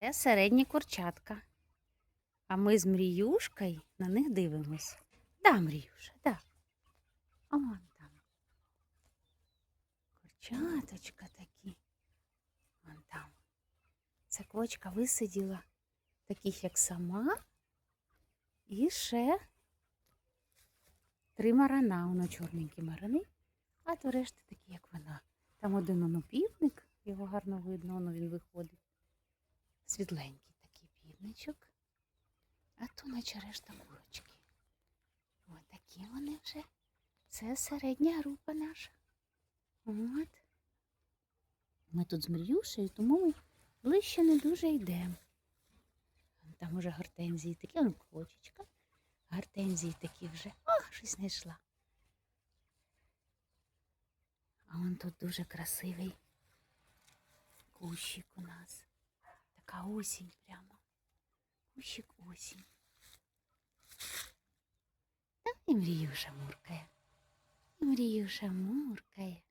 Це середні курчатка. А ми з Мріюшкою на них дивимось. Да, Мріюша, да. Он там. Курчаточка такі. Вон там. Ця квочка висиділа таких, як сама. І ще три марана. Воно чорненькі марани, а то решта такі, як вона. Там один воно півник, його гарно видно, воно він виходить. Світленький такий півничок. А то наче решта курочки. Ось такі вони вже. Це середня група наша. От. Ми тут з Мріюшею, тому ми ближче не дуже йдемо. Там уже гортензії такі, ну, квочечка. Гортензії такі вже. О, щось знайшла. А он тут дуже красивий кущик у нас. Така осінь прямо. Кущик осінь. Та і мрію муркає. І Мріюша муркає.